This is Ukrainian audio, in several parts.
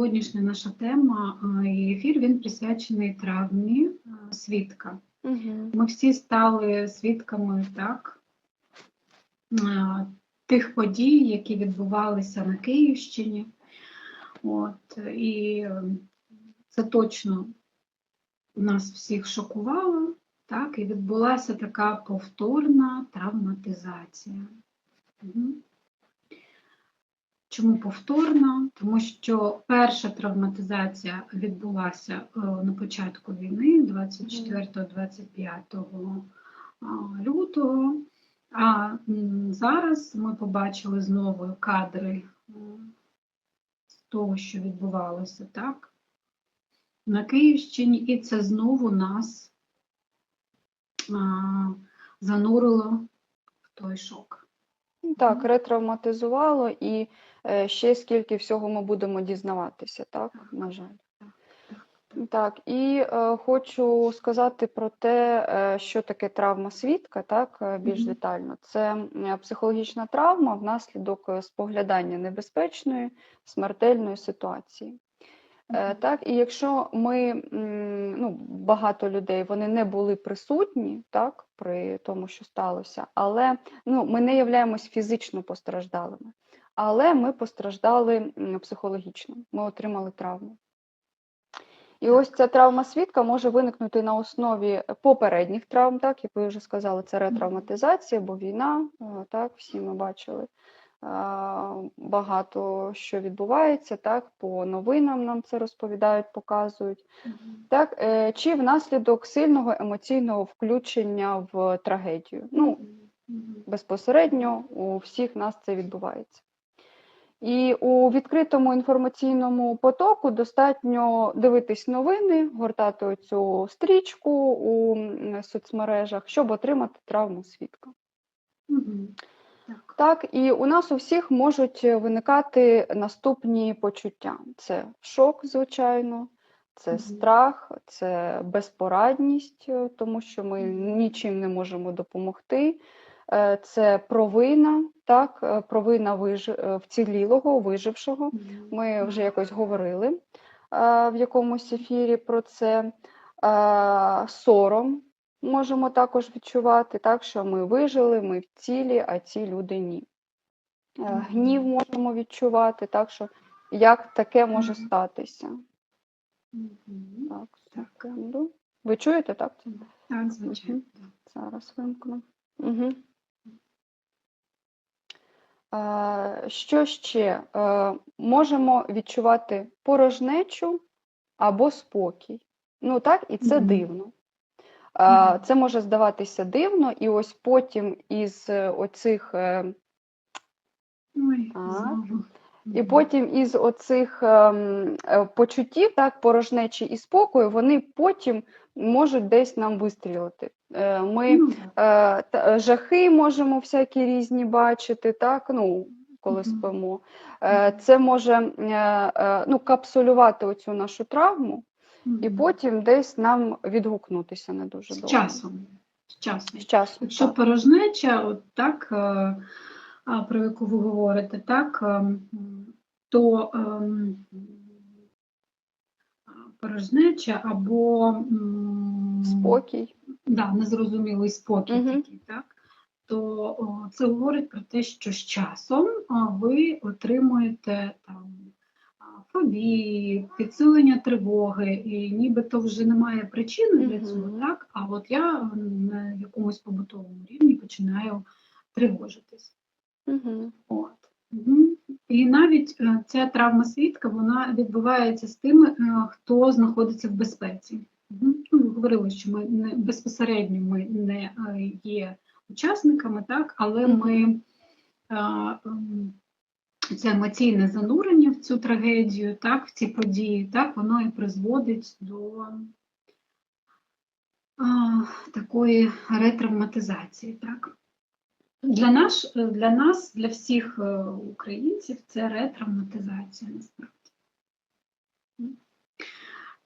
сьогоднішня наша тема і ефір він присвячений травмі свідка. Угу. Ми всі стали свідками так, тих подій, які відбувалися на Київщині. От, і це точно нас всіх шокувало, так, і відбулася така повторна травматизація. Мгм. Чому повторна? Тому що перша травматизація відбулася е, на початку війни, 24-25 лютого. А зараз ми побачили знову кадри е, з того, що відбувалося так, на Київщині, і це знову нас занурило в той шок. Так, ретравматизувало і е, ще скільки всього ми будемо дізнаватися, так, на жаль. Так, і е, хочу сказати про те, е, що таке травма свідка, так, е, більш детально. Це психологічна травма внаслідок е, споглядання небезпечної, смертельної ситуації. Е, Так, і якщо ми, ну, багато людей вони не були присутні так, при тому, що сталося, але ну, ми не являємось фізично постраждалими, але ми постраждали психологічно, ми отримали травму. І ось ця травма свідка може виникнути на основі попередніх травм, так, як ви вже сказали, це ретравматизація, бо війна, е, так, всі ми бачили багато що відбувається, так, по новинам нам це розповідають, показують. Так, е, чи внаслідок сильного емоційного включення в трагедію. Ну, Мгм. безпосередньо у всіх нас це відбувається. І у відкритому інформаційному потоку достатньо дивитись новини, гортати цю стрічку у соцмережах, щоб отримати травму свідка. Мгм. Так. Так, і у нас у всіх можуть виникати наступні почуття: це шок, звичайно, це страх, це безпорадність, е, тому що ми нічим не можемо допомогти. Е, Це провина, так, е, провина виж... е, вцілілого, вижившого. Ми вже якось говорили е, в якомусь ефірі про це. Е, Сором можемо також відчувати, так, що ми вижили, ми в цілі, а ці люди ні. Е, Гнів можемо відчувати, так що як таке може статися. Так, секунду. Ви чуєте, так? Так, звичайно. Зараз вимкну. Угу. Що ще? Е, Можемо відчувати порожнечу або спокій. Ну так, і це дивно. Е. Це може здаватися дивно, і ось потім із е, оцих е, Ой, знову. І потім із оцих ем, почуттів, так, порожнечі і спокою, вони потім можуть десь нам вистрілити. Ми Ну, жахи можемо всякі різні бачити, так, ну, коли спимо. Це може ну, капсулювати оцю нашу травму і потім десь нам відгукнутися не дуже з часом. З часом. З часом, Якщо так. порожнеча, от так, е, про яку ви говорите, так, ем, то ем, порожнеча або Спокій. да, незрозумілий спокій Мгм. такий, так, то о, це говорить про те, що з часом ви отримуєте там фобії, підсилення тривоги, і нібито вже немає причини для цього, так? А от я на якомусь побутовому рівні починаю тривожитись. Угу. От. І навіть е, ця травма свідка вона відбувається з тими, е, хто знаходиться в безпеці. Ну, ми говорили, що ми не безпосередньо ми не е, є учасниками, так, але ми ем, це емоційне занурення цю трагедію, так, в ці події, так, воно і призводить до а, такої ретравматизації. Так. Для, наш, для нас, для всіх е, українців, це ретравматизація насправді.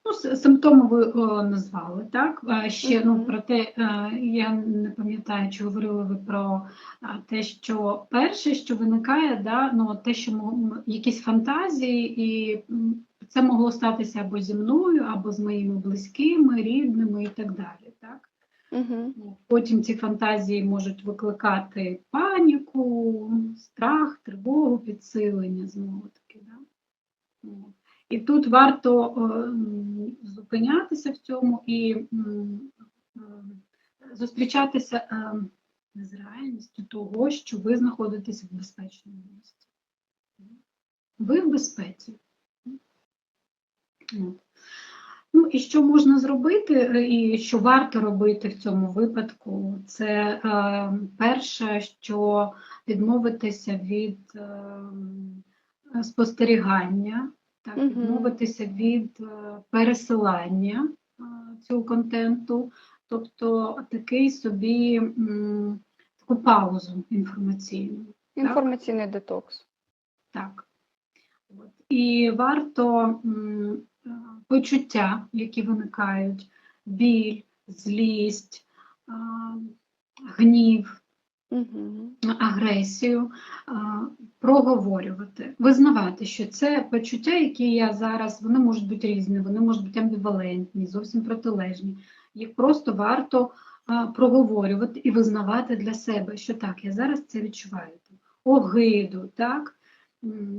Ну, симптоми ви о, назвали, так? Ще ну, про те, е, я не пам'ятаю, чи говорили ви про те, що перше, що виникає, да, ну, те, що якісь фантазії і Це могло статися або зі мною, або з моїми близькими, рідними і так далі. Так? Угу. Потім ці фантазії можуть викликати паніку, страх, тривогу, підсилення знову таки. Да? І тут варто е, зупинятися в цьому і е, зустрічатися е, з реальністю того, що ви знаходитесь в безпечному місці. Ви в безпеці. Ну і що можна зробити, і що варто робити в цьому випадку, це е, перше, що відмовитися від е, спостерігання, так, відмовитися від е, пересилання е, цього контенту, тобто такий собі таку паузу інформаційну. Інформаційний детокс. Так. От. І варто е, почуття, які виникають, біль, злість, гнів. Агресію, проговорювати, визнавати, що це почуття, які я зараз, вони можуть бути різні, вони можуть бути амбівалентні, зовсім протилежні. Їх просто варто проговорювати і визнавати для себе, що так, я зараз це відчуваю. Огиду, так?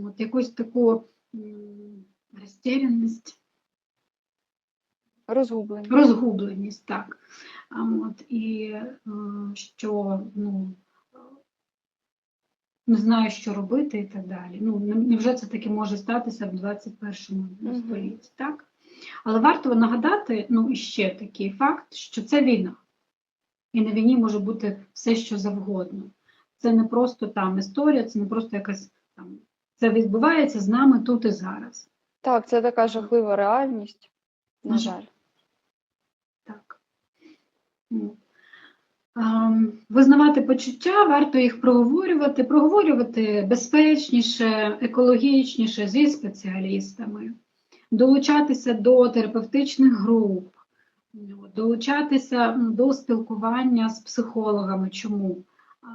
От якусь таку розтерянність, Розгублення. розгубленість, так. От, і е, що ну, не знаю, що робити і так далі. Ну, невже це таки може статися в 21 Мгм. столітті, так? Але варто нагадати, ну, і ще такий факт, що це війна. І на війні може бути все, що завгодно. Це не просто там історія, це не просто якась там. Це відбувається з нами тут і зараз. Так, це така жахлива реальність. На На жаль. Так. Визнавати почуття, варто їх проговорювати, проговорювати безпечніше, екологічніше зі спеціалістами, долучатися до терапевтичних груп, долучатися до спілкування з психологами. Чому?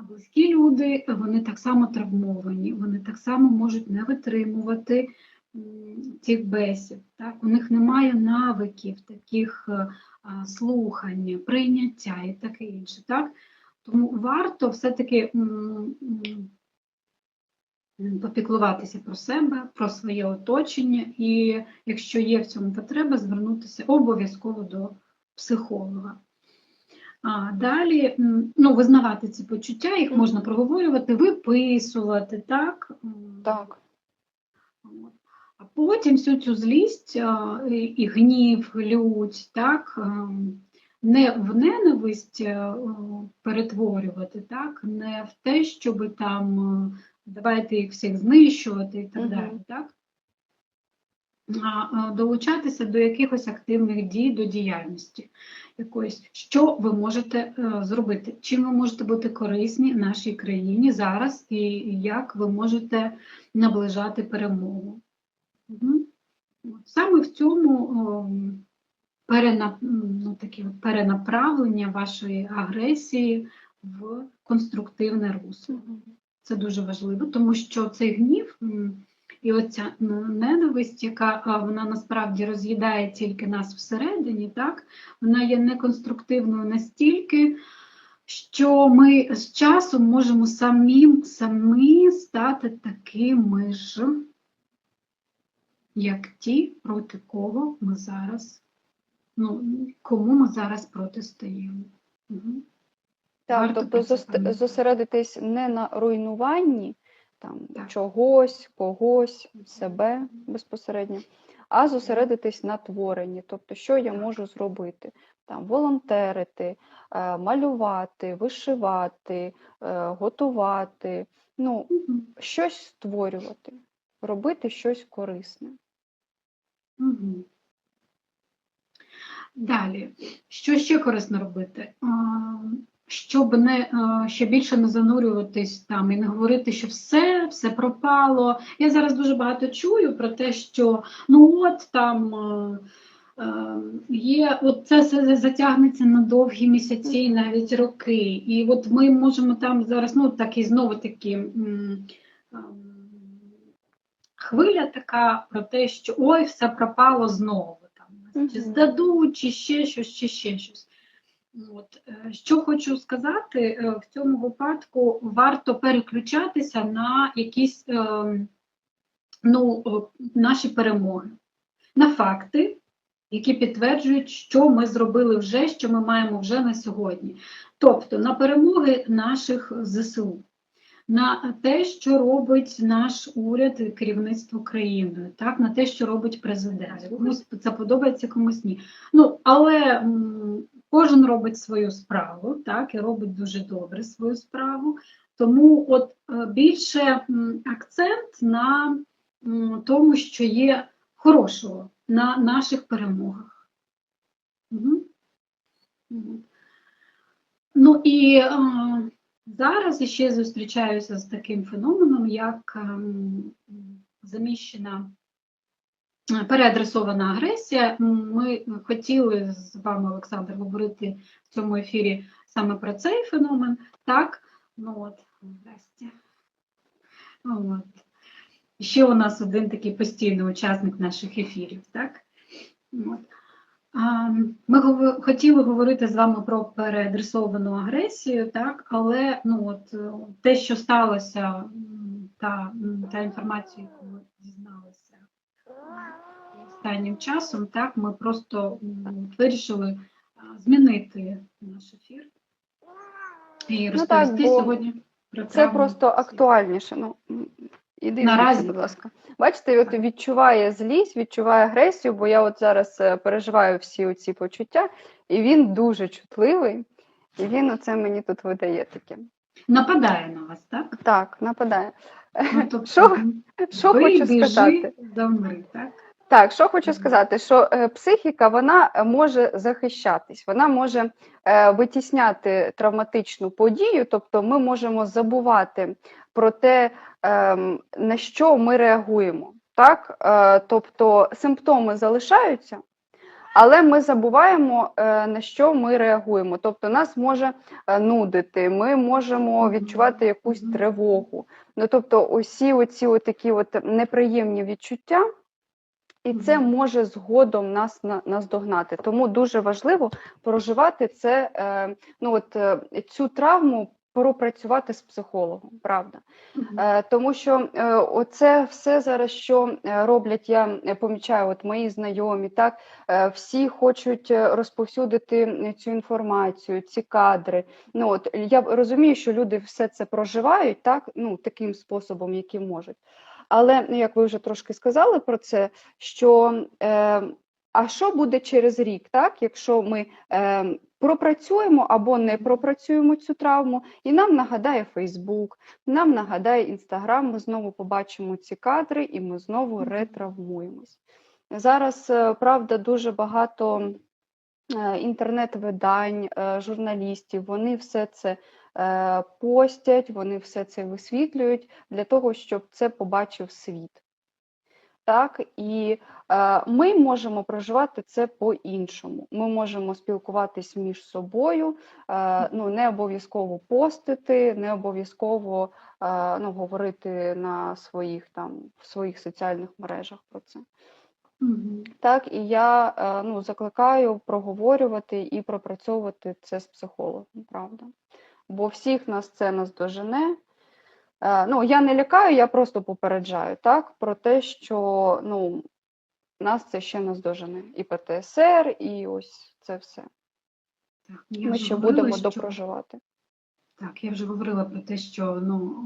Близькі люди вони так само травмовані, вони так само можуть не витримувати цих бесід. Так? У них немає навиків таких е, слухання, прийняття і таке інше. Так? Тому варто все-таки попіклуватися про себе, про своє оточення, і якщо є в цьому потреба, звернутися обов'язково до психолога. А далі ну, визнавати ці почуття, їх можна проговорювати, виписувати, так? Так. А потім всю цю злість а, і, і гнів, лють, так, ем, не в ненависть е, перетворювати, так, не в те, щоб там е, давайте їх всіх знищувати і так далі, так? А е, долучатися до якихось активних дій, до діяльності якоїсь, що ви можете е, зробити, чим ви можете бути корисні нашій країні зараз, і як ви можете наближати перемогу. От Саме в цьому ем, перена- ну, таке перенаправлення вашої агресії в конструктивне русло. Це дуже важливо, тому що цей гнів і оця ненависть, яка вона насправді роз'їдає тільки нас всередині, так? Вона є неконструктивною настільки, що ми з часом можемо самі, самі стати такими ж, як ті, проти кого ми зараз, ну, кому ми зараз протистоїмо. Так, Варто тобто пам'ятати. зосередитись не на руйнуванні там, Так. чогось, когось, себе безпосередньо, а зосередитись на творенні. Тобто, що я Так. можу зробити? Там, волонтерити, е, малювати, вишивати, е, готувати, ну, щось створювати, робити щось корисне. Мгм. Далі, що ще корисно робити? Щоб не ще більше не занурюватись там і не говорити, що все, все пропало. Я зараз дуже багато чую про те, що ну от там є, от це затягнеться на довгі місяці, і навіть роки. І от ми можемо там зараз, ну такі знову такі. м, хвиля така про те, що ой, все пропало знову. Там, чи здадуть, чи ще щось, чи ще щось. От, е, що хочу сказати, е, в цьому випадку варто переключатися на якісь е, ну, наші перемоги, на факти, які підтверджують, що ми зробили вже, що ми маємо вже на сьогодні. Тобто на перемоги наших ЗСУ, на те, що робить наш уряд і керівництво країною, так, на те, що робить президент. Комусь це подобається, комусь ні. Ну, але кожен робить свою справу, так, і робить дуже добре свою справу. Тому от е, більше акцент на тому, що є хорошого на наших перемогах. Угу. Ну і е, зараз ще зустрічаюся з таким феноменом, як ем, заміщена е, переадресована агресія. Ми хотіли з вами, Олександр, говорити в цьому ефірі саме про цей феномен. Так, ну от, здрасте. От. Ще у нас один такий постійний учасник наших ефірів, так? От. Ми хотіли говорити з вами про переадресовану агресію, так, але ну, от, те, що сталося, та, та інформація, яку ми дізналися останнім часом, так, ми просто вирішили змінити наш ефір і Ну так, розповісти сьогодні про Це травму просто актуальніше. Ну, іди Наразі будь ласка. Бачите, от відчуває злість, відчуває агресію, бо я от зараз е, переживаю всі ці почуття, і він дуже чутливий, і він оце мені тут видає таке. Нападає на вас, так? Так, нападає. Ну, тобто, Що- м, Що хочу біжи, сказати? Замри, так? Так, що хочу сказати, що е, психіка вона е, може захищатись, вона може е, витісняти травматичну подію, тобто ми можемо забувати про те, ем, на що ми реагуємо. Так? Е, тобто симптоми залишаються, але ми забуваємо, е, на що ми реагуємо. Тобто нас може нудити, ми можемо відчувати якусь тривогу. Ну, тобто, усі оці такі от неприємні відчуття. І це може згодом нас на- наздогнати. Тому дуже важливо проживати це, е, ну от е, цю травму пропрацювати з психологом, правда. Е, тому що е, оце все зараз, що роблять, я помічаю, от мої знайомі, так е, всі хочуть розповсюдити цю інформацію, ці кадри. Ну от я розумію, що люди все це проживають, так ну таким способом, яким можуть. Але ну, як ви вже трошки сказали про це, що е, а що буде через рік, так, якщо ми е, пропрацюємо або не пропрацюємо цю травму, і нам нагадає Фейсбук, нам нагадає Інстаграм, ми знову побачимо ці кадри і ми знову ретравмуємось. Зараз, е, правда, дуже багато е, інтернет-видань, е, журналістів, вони все це постять, вони все це висвітлюють для того, щоб це побачив світ. Так, і е, ми можемо проживати це по-іншому. Ми можемо спілкуватись між собою, е, ну не обов'язково постити, не обов'язково е, ну, говорити на своїх там в своїх соціальних мережах про це. Мгм. Так, і я е, ну, закликаю проговорювати і пропрацьовувати це з психологом, правда. Бо всіх нас це наздожене. Е, Ну, я не лякаю, я просто попереджаю так, про те, що ну, нас це ще наздожене. І ПТСР, і ось це все. Так, Ми ще говорила, будемо що- допроживати. Так, я вже говорила про те, що ну,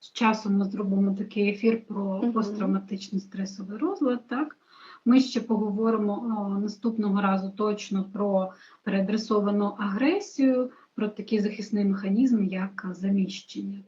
з часом ми зробимо такий ефір про Мгм. посттравматичний стресовий розлад. Так? Ми ще поговоримо о, наступного разу точно про переадресовану агресію, про такий захисний механізм, як заміщення.